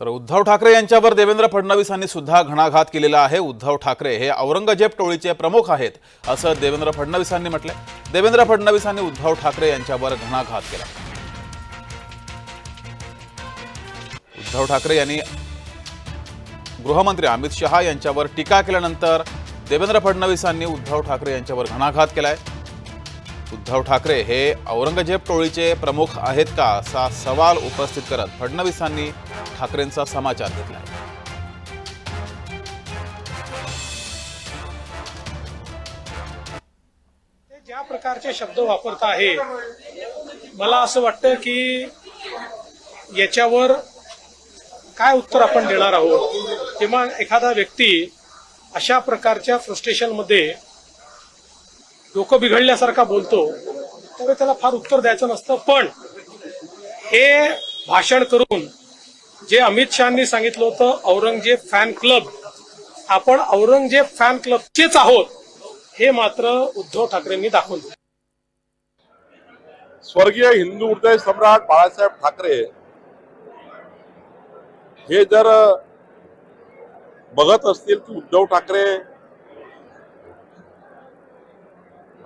तर उद्धव ठाकरे यांच्यावर देवेंद्र फडणवीसांनी सुद्धा घणाघात केलेला आहे. उद्धव ठाकरे हे औरंगजेब टोळीचे प्रमुख आहेत असं देवेंद्र फडणवीसांनी म्हटलंय. देवेंद्र फडणवीसांनी उद्धव ठाकरे यांच्यावर घणाघात केला. उद्धव ठाकरे यांनी गृहमंत्री अमित शहा यांच्यावर टीका केल्यानंतर देवेंद्र फडणवीसांनी उद्धव ठाकरे यांच्यावर घणाघात केलाय. उद्धव ठाकरे हे औरंगजेब टोळीचे प्रमुख आहेत का असा सवाल उपस्थित करत फडणवीसांनी ठाकरेंचा समाचार घेतला ते ज्या प्रकारचे शब्द वापरत आहे मला असं वाटतं की याच्यावर काय उत्तर आपण देणार आहोत? किंवा एखादा व्यक्ती अशा प्रकारच्या फ्रस्ट्रेशनमध्ये लोक बिघडल्यासारखा बोलतो तर त्याला फार उत्तर द्यायचं नसतं पण हे भाषण करून जे अमित शहानी सांगितलं होतं औरंगजेब फॅन क्लब आपण औरंगजेब फॅन क्लबचेच आहोत हे मात्र उद्धव ठाकरेंनी दाखवून स्वर्गीय हिंदू हृदय सम्राट बाळासाहेब ठाकरे हे जर बघत असतील की उद्धव ठाकरे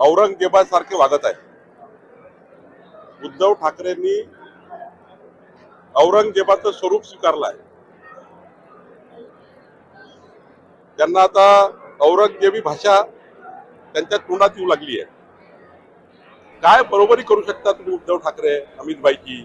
औरंगजेबासारखे वागत आहे उद्धव ठाकरेंनी औरंगजेबाचं स्वरूप स्वीकारलं आहे त्यांना आता औरंगजेबी भाषा त्यांच्या तोंडात येऊ लागली आहे काय बरोबरी करू शकता तुम्ही उद्धव ठाकरे अमित भाईची